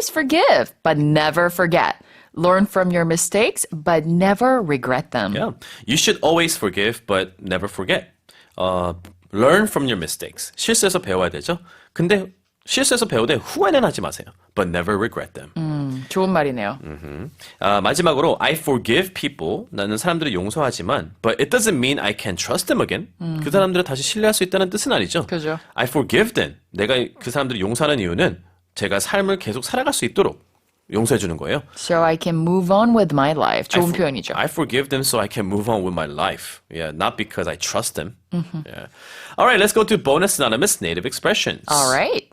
always forgive, but never forget. Learn from your mistakes, but never regret them. Yeah. You should always forgive, but never forget. 어, learn from your mistakes. 실수해서 배워야 되죠. 근데 실수해서 배우되 후회는 하지 마세요. But never regret them. 좋은 말이네요. 아, 마지막으로 I forgive people. 나는 사람들을 용서하지만 but it doesn't mean I can trust them again. 그 사람들을 다시 신뢰할 수 있다는 뜻은 아니죠. 그죠. I forgive them. 내가 그 사람들을 용서하는 이유는 제가 삶을 계속 살아갈 수 있도록 용서해 주는 거예요. So I can move on with my life. 좋은 I for- 표현이죠. I forgive them so I can move on with my life. Yeah, not because I trust them. Yeah. All right, let's go to bonus anonymous native expressions. All right.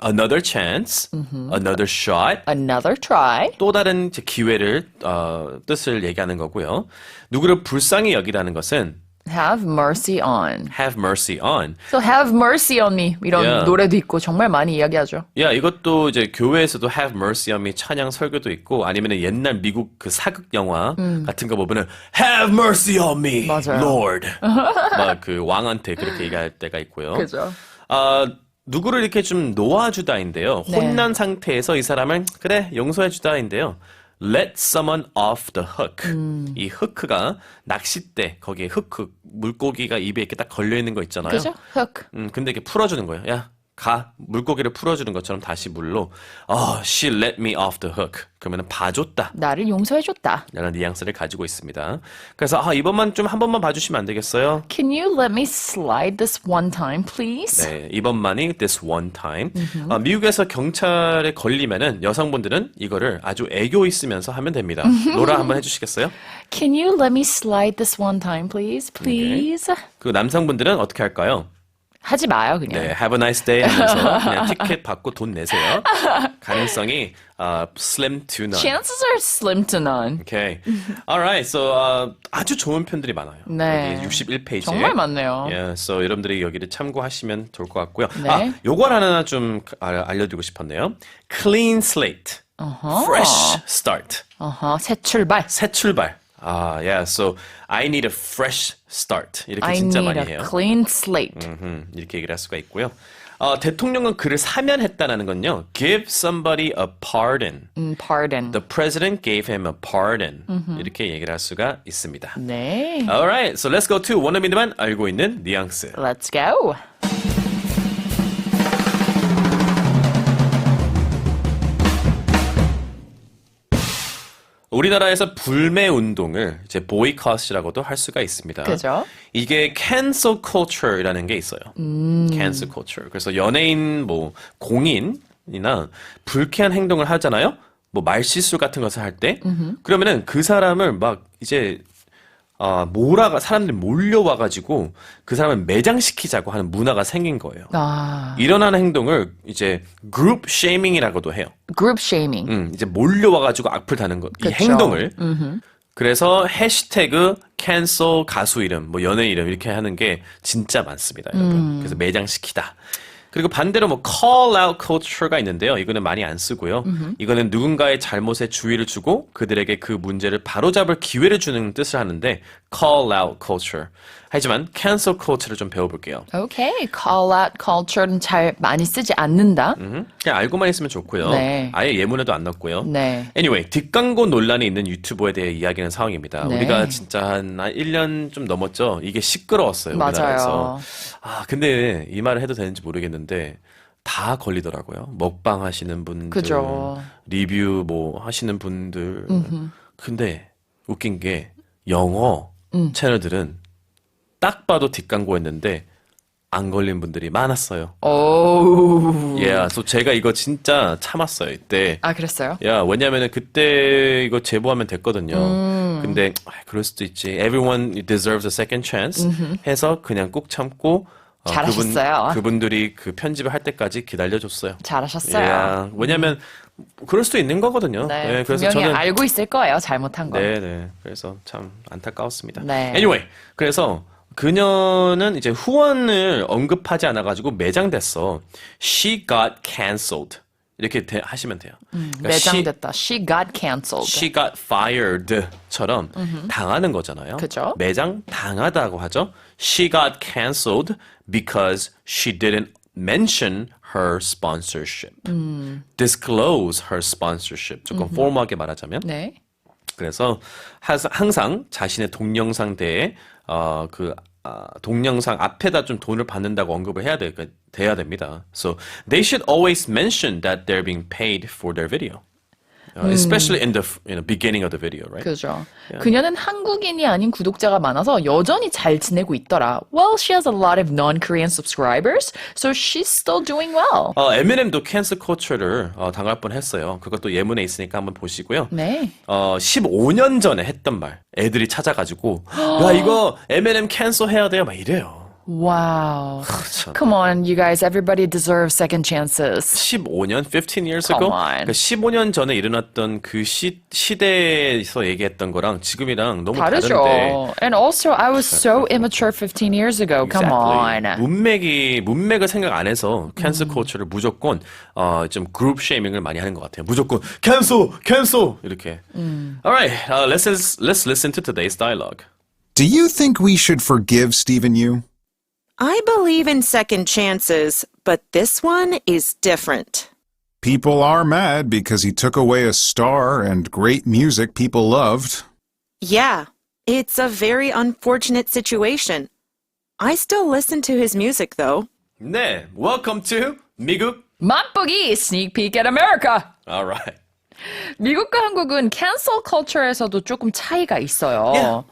Another chance, another shot. Another try. 또 다른 이제 기회를 어, 뜻을 얘기하는 거고요. 누구를 불쌍히 여기라는 것은 Have mercy on. have mercy on. So have mercy on me. 이런 Yeah. 노래도 있고 정말 많이 이야기하죠. 야, 이것도 이제 교회에서도 have mercy on me 찬양 설교도 있고 아니면 옛날 미국 그 사극 영화 같은 거 보면은 have mercy on me, 맞아요. Lord. 막 그 왕한테 그렇게 얘기할 때가 있고요. 그죠. 아, 누구를 이렇게 좀 놓아주다인데요. 네. 혼난 상태에서 이 사람을 그래 용서해주다인데요. Let someone off the hook. 음. 이 후크가 낚싯대 거기에 후크 물고기가 입에 이렇게 딱 걸려 있는 거 있잖아요. 그죠? Hook. 음, 근데 이렇게 풀어주는 거예요. 야, 가. 물고기를 풀어주는 것처럼 다시 물로. 어, she let me off the hook. 그러면 봐줬다. 나를 용서해줬다. 라는 뉘앙스를 가지고 있습니다. 그래서 아, 이번만 좀 한 번만 봐주시면 안 되겠어요? Can you let me slide this one time, please? 네, 이번만이 this one time. 어, 미국에서 경찰에 걸리면은 여성분들은 이거를 아주 애교 있으면서 하면 됩니다. 로라 한번 해주시겠어요? Can you let me slide this one time, please? Please? 그 남성분들은 어떻게 할까요? 하지 마요, 그냥. 네, have a nice day 하면서 그냥 티켓 받고 돈 내세요. 가능성이 어, slim to none. Chances are slim to none. Okay. Alright. So uh, 아주 좋은 편들이 많아요. 네. 여기 61페이지에. 정말 많네요. Yeah. So 여러분들이 여기를 참고하시면 좋을 것 같고요. 네. 아, 요걸 하나 좀 알- 알려드리고 싶었네요. Clean slate. Fresh start. 어허, 새 출발. 새 출발. 아, yeah. So I need a fresh start. 이렇게 I 진짜 need 많이 a 해요. clean slate. 음, 이렇게 얘기를 할 수가 있고요. 어, 대통령은 그를 사면했다는 건요. Give somebody a pardon. 음, pardon. The president gave him a pardon. 이렇게 얘기를 할 수가 있습니다. 네. Alright, so let's go to 원어민들만 알고 있는 뉘앙스. Let's go. 우리나라에서 불매 운동을 이제 보이콧이라고도 할 수가 있습니다. 그죠? 이게 cancel culture라는 게 있어요. cancel culture. 그래서 연예인 뭐 공인이나 불쾌한 행동을 하잖아요. 뭐 말실수 같은 것을 할 때, 그러면은 그 사람을 막 이제 아, 몰아가 사람들이 몰려와 가지고 그 사람을 매장시키자고 하는 문화가 생긴 거예요. 아, 일어나는 행동을 이제 group shaming이라고도 해요. group shaming. 음, 이제 몰려와 가지고 악플 다는 거, 이 그쵸. 행동을. 그래서 해시태그 cancel 가수 이름, 뭐 연예 이름 이렇게 하는 게 진짜 많습니다, 여러분. 그래서 매장시키다. 그리고 반대로 뭐 call out culture가 있는데요. 이거는 많이 안 쓰고요. 이거는 누군가의 잘못에 주의를 주고 그들에게 그 문제를 바로잡을 기회를 주는 뜻을 하는데 call out culture. 하지만 cancel culture를 좀 배워볼게요. Okay, call out culture는 잘 많이 쓰지 않는다. 음, 그냥 알고만 있으면 좋고요. 네. 아예 예문에도 안 넣고요. 네. Anyway, 뒷광고 논란이 있는 유튜버에 대해 이야기하는 상황입니다. 네. 우리가 진짜 한 1년 좀 넘었죠. 이게 시끄러웠어요. 맞아요. 우리나라에서. 아, 근데 이 말을 해도 되는지 모르겠는데 다 걸리더라고요. 먹방 하시는 분들, 그죠. 리뷰 뭐 하시는 분들. 근데 웃긴 게 영어 음. 채널들은 딱 봐도 뒷광고였는데 안 걸린 분들이 많았어요. 오. 예, yeah, 제가 이거 진짜 참았어요. 이때. 아, 그랬어요? 야, 왜냐면은 그때 이거 제보하면 됐거든요. 음. 근데 아, 그럴 수도 있지. Everyone deserves a second chance 해서 그냥 꾹 참고 어, 잘하셨어요. 그분, 들이그 편집을 할 때까지 기다려줬어요. 잘하셨어요. 야, 왜냐면 그럴 수도 있는 거거든요. 네, 예, 그래서 저는 알고 있을 거예요. 잘못한 거. 네, 네. 그래서 참 안타까웠습니다. 네. Anyway, 그래서 그녀는 이제 후원을 언급하지 않아가지고 매장됐어. She got cancelled. 이렇게 대- 하시면 돼요. 그러니까 she- 매장됐다. She got cancelled. She got fired처럼 당하는 거잖아요. 그죠. 매장 당하다고 하죠. She got cancelled because she didn't mention her sponsorship. disclose her sponsorship. 조금 포멀하게 말하자면. 네. 그래서 하- 항상 자신의 동영상 대에 어, 그 아, 동영상 앞에다 좀 돈을 받는다고 언급을 해야 돼, 돼야 됩니다. So they should always mention that they're being paid for their video. Uh, especially in the you know, beginning of the video, right? 그죠. 그녀는 한국인이 아닌 구독자가 많아서 여전히 잘 지내고 있더라. Well, she has a lot of non-Korean subscribers, so she's still doing well. 어, 에미넴도 캔슬 코처를 어, 당할 뻔했어요. 그것도 예문에 있으니까 한번 보시고요. 네. 어, 15년 전에 했던 말. 애들이 찾아가지고 야 이거 에미넴 캔슬 해야 돼요. 막 이래요. Wow. 참. Come on, you guys. Everybody deserves second chances. 15년, 15 years Come ago. on. 그러니까 15년 전에 일어났던 그 시, 시대에서 얘기했던 거랑 지금이랑 너무 다르죠. 다른데. And also, I was so immature 15 years ago. Come on. Exactly. 문맥이 문맥을 생각 안 해서 캔슬 코처를 무조건 어, 좀 그룹 쉐이밍을 많이 하는 것 같아요. 무조건 캔슬, 캔슬 이렇게. Alright, uh, let's let's listen to today's dialogue. Do you think we should forgive Stephen Yu? I believe in second chances, but this one is different. People are mad because he took away a star and great music people loved. Yeah, it's a very unfortunate situation. I still listen to his music, though. 네, welcome to 미국. 맛보기 sneak peek at America. Alright. 미국과 한국은 cancel culture에서도 조금 차이가 있어요. Yeah.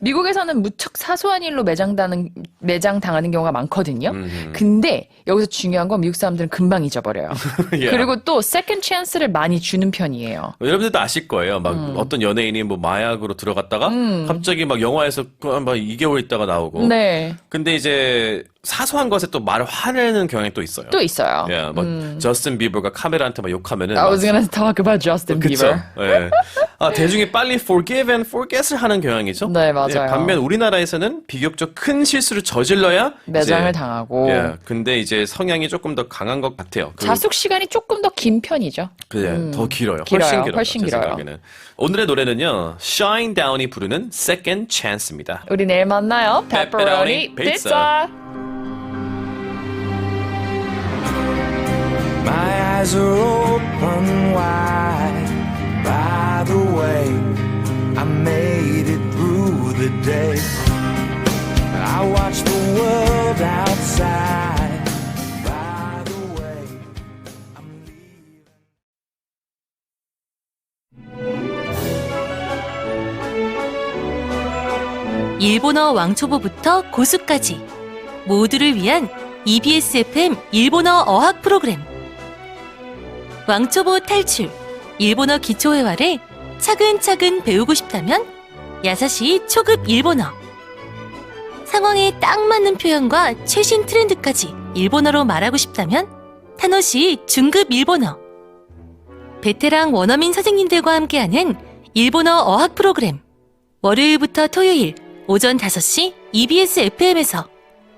미국에서는 무척 사소한 일로 매장당하는, 매장 당하는 경우가 많거든요. 근데 여기서 중요한 건 미국 사람들은 금방 잊어버려요. Yeah. 그리고 또 second chance를 많이 주는 편이에요. 여러분들도 아실 거예요. 막 음. 어떤 연예인이 뭐 마약으로 들어갔다가 갑자기 막 영화에서 그막 2개월 있다가 나오고. 네. 근데 이제 사소한 것에 또 말을 화내는 경향이 또 있어요. 또 있어요. 예, 막 저스틴 비버가 카메라한테 막 욕하면은 I 막- was gonna talk about Justin? Bieber. 예. 아, 대중이 빨리 forgive and forget을 하는 경향이죠. 네, 맞아요. 예, 반면 우리나라에서는 비교적 큰 실수를 저질러야 매장을 이제- 당하고. 예, 근데 이제 성향이 조금 더 강한 것 같아요. 그- 자숙 시간이 조금 더 긴 편이죠. 그래, 더 길어요. 길어요. 훨씬 길어요. 훨씬 제 길어요. 생각에는. 오늘의 노래는요, Shine Down이 부르는 Second Chance입니다. 우리 내일 만나요. Pepperoni 페퍼로니 pizza. 피자. Eyes are open wide. By the way, I made it through the day. I watched the world outside. By the way, I'm leaving. 일본어 왕초보부터 고수까지 모두를 위한 EBS FM 일본어 어학 프로그램. 왕초보 탈출 일본어 기초회화를 차근차근 배우고 싶다면 야사시 초급 일본어. 상황에 딱 맞는 표현과 최신 트렌드까지 일본어로 말하고 싶다면 타노시 중급 일본어. 베테랑 원어민 선생님들과 함께하는 일본어 어학 프로그램. 월요일부터 토요일 오전 5시 EBS FM에서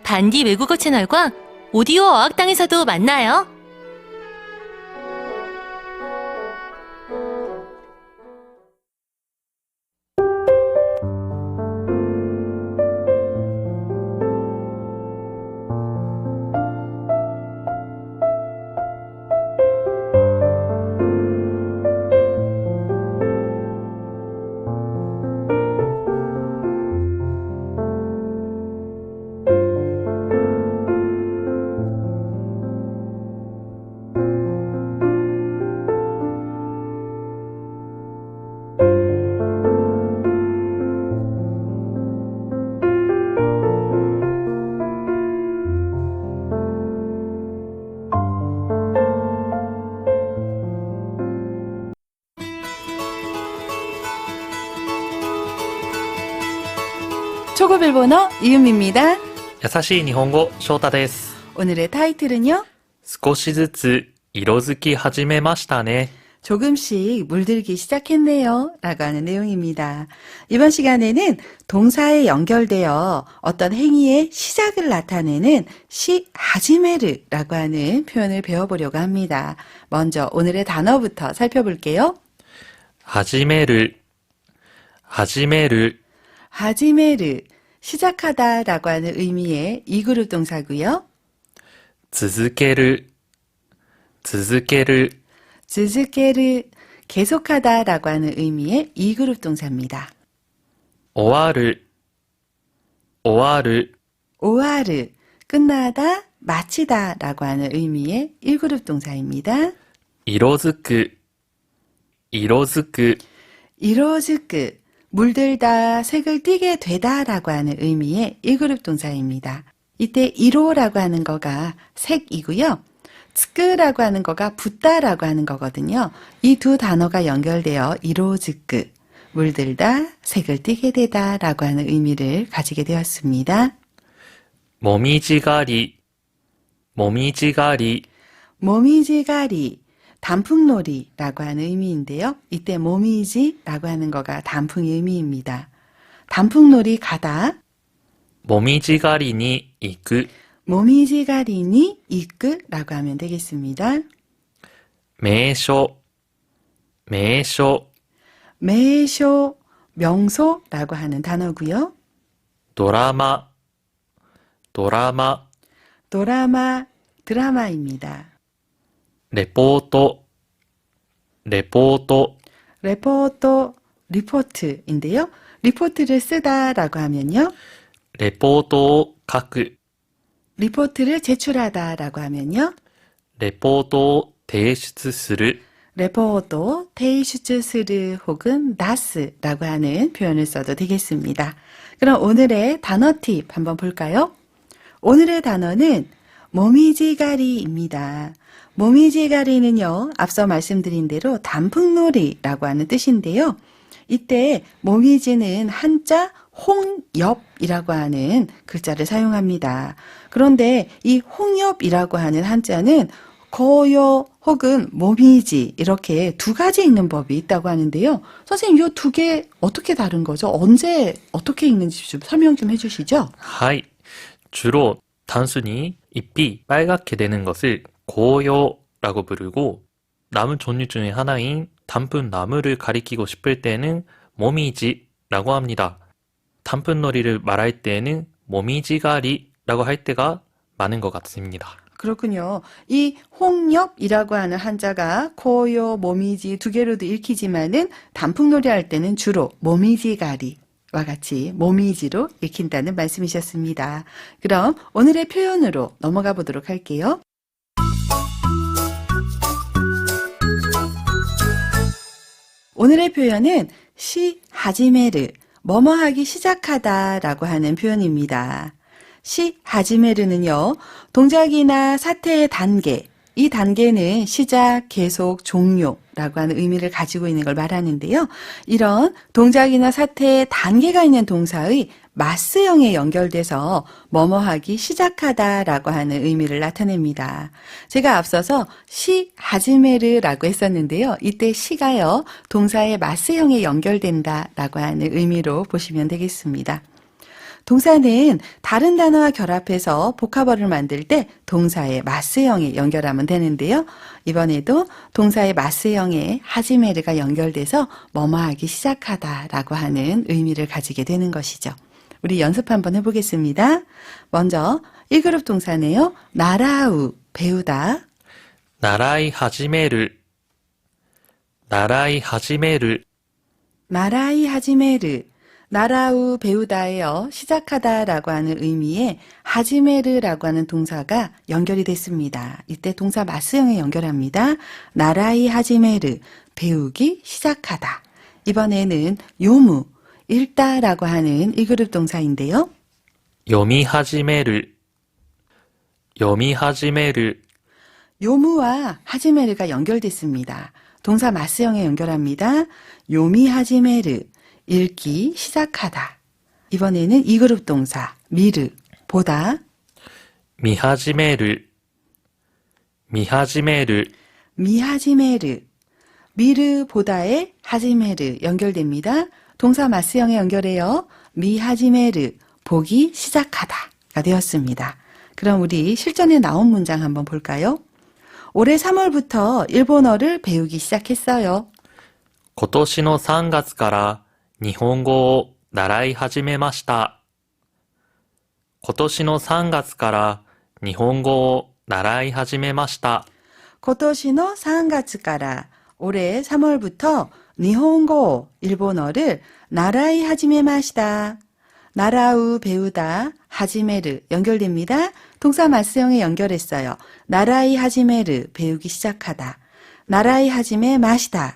반디 외국어 채널과 오디오 어학당에서도 만나요. 초급 일본어 이은미입니다. 優しい日本語翔太です 오늘의 타이틀은요. 少しずつ色づき始めましたね 조금씩 물들기 시작했네요. 라고 하는 내용입니다. 이번 시간에는 동사에 연결되어 어떤 행위의 시작을 나타내는 시 하지메르라고 하는 표현을 배워보려고 합니다. 먼저 오늘의 단어부터 살펴볼게요. 始める始める 하지메르 시작하다라고 하는 의미의 이그룹 동사고요. 続ける 続ける、 즈즈케르 계속하다라고 하는 의미의 이 그룹 동사입니다. 終わる、終わる、 오하르 끝나다 마치다라고 하는 의미의 1그룹 동사입니다. 色づく、色づく、 이로즈크 물들다, 색을 띠게 되다 라고 하는 의미의 1그룹 동사입니다. 이때 이로라고 하는 거가 색이고요. 츠크라고 하는 거가 붓다라고 하는 거거든요. 이 두 단어가 연결되어 이로즈크, 물들다, 색을 띠게 되다라고 하는 의미를 가지게 되었습니다. 모미지가리, 모미지가리, 모미지가리. 단풍놀이라고 하는 의미인데요. 이때 모미지라고 하는 거가 단풍의 의미입니다. 단풍놀이 가다. 모미지 가리니 이끄. 모미지 가리니 이끄라고 하면 되겠습니다. 매쇼 매쇼 매쇼 명소라고 하는 단어고요. 도라마 도라마 도라마 드라마입니다. 레포토, 레포토, 레포토, 리포트인데요. 리포트를 쓰다라고 하면요. 레포토 가크, 리포트를 제출하다라고 하면요. 레포토 데시스를, 레포토 테이슈츠스르 혹은 나스라고 하는 표현을 써도 되겠습니다. 그럼 오늘의 단어 팁 한번 볼까요? 오늘의 단어는 모미지가리입니다. 모미지가리는요, 앞서 말씀드린 대로 단풍놀이라고 하는 뜻인데요. 이때 모미지는 한자 홍엽이라고 하는 글자를 사용합니다. 그런데 이 홍엽이라고 하는 한자는 거요 혹은 모미지 이렇게 두 가지 읽는 법이 있다고 하는데요. 선생님 이 두 개 어떻게 다른 거죠? 언제 어떻게 읽는지 좀 설명 좀 해주시죠. はい。 주로 단순히 잎이 빨갛게 되는 것을 고요라고 부르고 나무 종류 중에 하나인 단풍 나무를 가리키고 싶을 때는 모미지라고 합니다. 단풍놀이를 말할 때는 모미지가리라고 할 때가 많은 것 같습니다. 그렇군요. 이 홍엽이라고 하는 한자가 코요, 모미지 두 개로도 읽히지만은 단풍놀이 할 때는 주로 모미지가리 와 같이 모미지로 읽힌다는 말씀이셨습니다. 그럼 오늘의 표현으로 넘어가 보도록 할게요. 오늘의 표현은 시 하지메르 뭐뭐 하기 시작하다 라고 하는 표현입니다. 시 하지메르는요. 동작이나 사태의 단계, 이 단계는 시작, 계속, 종료라고 하는 의미를 가지고 있는 걸 말하는데요. 이런 동작이나 사태의 단계가 있는 동사의 마스형에 연결돼서 뭐뭐 하기 시작하다라고 하는 의미를 나타냅니다. 제가 앞서서 시 하지메르라고 했었는데요. 이때 시가요. 동사의 마스형에 연결된다라고 하는 의미로 보시면 되겠습니다. 동사는 다른 단어와 결합해서 복합어를 만들 때 동사의 마스형에 연결하면 되는데요. 이번에도 동사의 마스형에 하지메르가 연결돼서 머마하기 시작하다라고 하는 의미를 가지게 되는 것이죠. 우리 연습 한번 해보겠습니다. 먼저 1그룹 동사네요. 나라우 배우다. 나라이 하지메르 나라이 하지메르 나라이 하지메르 나라우 배우다에어 시작하다라고 하는 의미의 하지메르라고 하는 동사가 연결이 됐습니다. 이때 동사 마스형에 연결합니다. 나라이 하지메르 배우기 시작하다. 이번에는 요무 읽다라고 하는 일그룹 동사인데요. 요미 하지메르 요미 하지메르 요무와 하지메르가 연결됐습니다. 동사 마스형에 연결합니다. 요미 하지메르 읽기, 시작하다. 이번에는 이 그룹 동사, 미르, 보다, 見始める、見始める、 미하지메르, 미르 보다에 하지메르 연결됩니다. 동사 마스형에 연결해요. 미하지메르, 보기 시작하다가 되었습니다. 그럼 우리 실전에 나온 문장 한번 볼까요? 올해 3월부터 일본어를 배우기 시작했어요. 今年の3月から 日本語を習い始めました。今年の3月から日本語を習い始めました。 고토시노 3月から 올해 3월부터 니혼고 일본어를 나라이 하지메마시다. 나라우 배우다 하지메르 연결됩니다. 동사 마스형에 연결했어요. 나라이 하지메르 배우기 시작하다. 나라이 하지메 마시다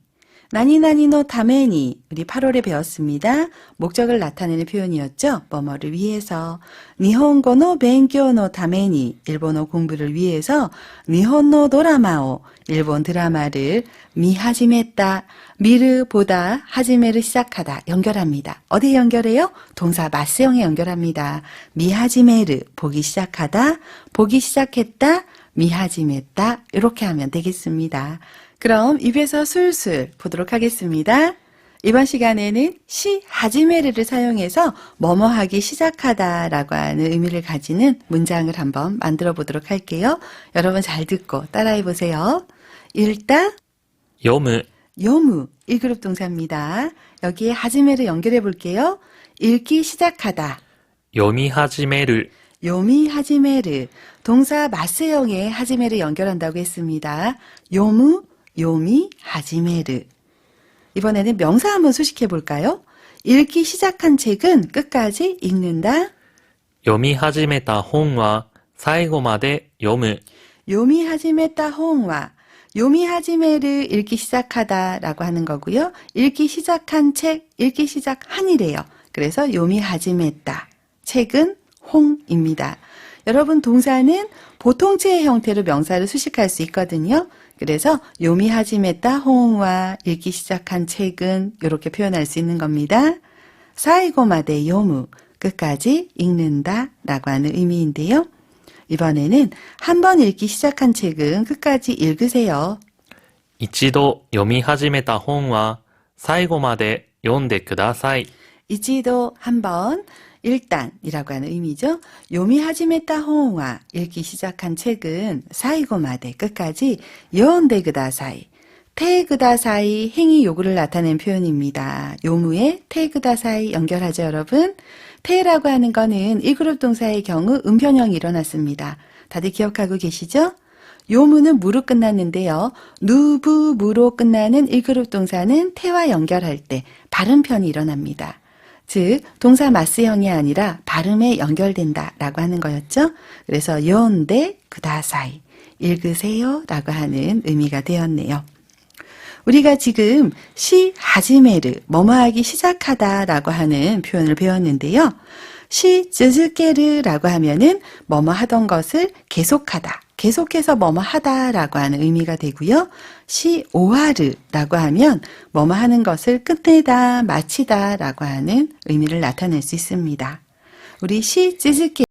나니나니노 타메니 우리 8월에 배웠습니다. 목적을 나타내는 표현이었죠. 뭐뭐를 위해서 니혼고노 벤교노 타메니 일본어 공부를 위해서 니혼노 도라마오 일본 드라마를 미하지메다 미르 보다 하지메를 시작하다 연결합니다. 어디에 연결해요? 동사 마스형에 연결합니다. 미하지메르 보기 시작하다 보기 시작했다 미하지메다 이렇게 하면 되겠습니다. 그럼 입에서 술술 보도록 하겠습니다. 이번 시간에는 시 하지메르를 사용해서 뭐뭐하기 시작하다라고 하는 의미를 가지는 문장을 한번 만들어 보도록 할게요. 여러분 잘 듣고 따라해 보세요. 일단 요무 요무 1그룹 동사입니다. 여기에 하지메르 연결해 볼게요. 읽기 시작하다 요미 하지메르 요미 하지메르 동사 마스형의 하지메르 연결한다고 했습니다. 요무 요미 하지메르. 이번에는 명사 한번 수식해 볼까요? 읽기 시작한 책은 끝까지 읽는다. 요미 하지메타 혼와 사이고마데 요무. 요미 하지메타 혼와 요미 하지메르 읽기 시작하다라고 하는 거고요. 읽기 시작한 책, 읽기 시작한이래요. 그래서 요미 하지메타 책은 홍입니다. 여러분 동사는 보통체의 형태로 명사를 수식할 수 있거든요. 그래서 요미 하지메따 홍와 읽기 시작한 책은 이렇게 표현할 수 있는 겁니다. 사이고마데 요무 끝까지 읽는다라고 하는 의미인데요. 이번에는 한 번 읽기 시작한 책은 끝까지 읽으세요. 一度読み始めた本は最後まで読んでください。 이지도 한번 일단이라고 하는 의미죠. 요미 하지메타 호응와 읽기 시작한 책은 사이고마데 끝까지 요온데 그다사이 테그다사이 행위 요구를 나타낸 표현입니다. 요무에 테그다사이 연결하죠, 여러분. 테라고 하는 거는 1그룹 동사의 경우 음편형이 일어났습니다. 다들 기억하고 계시죠? 요무는 무로 끝났는데요. 누부 무로 끝나는 1그룹 동사는 태와 연결할 때 발음편이 일어납니다. 즉 동사 마스형이 아니라 발음에 연결된다 라고 하는 거였죠. 그래서 요온데 그다사이 읽으세요 라고 하는 의미가 되었네요. 우리가 지금 시 하지메르 뭐뭐하기 시작하다 라고 하는 표현을 배웠는데요. 시 즈즈케르 라고 하면은 뭐뭐 하던 것을 계속하다, 계속해서 뭐뭐 하다 라고 하는 의미가 되고요. 시 오하르라고 하면 뭐뭐 하는 것을 끝내다, 마치다라고 하는 의미를 나타낼 수 있습니다. 우리 시 즈즈케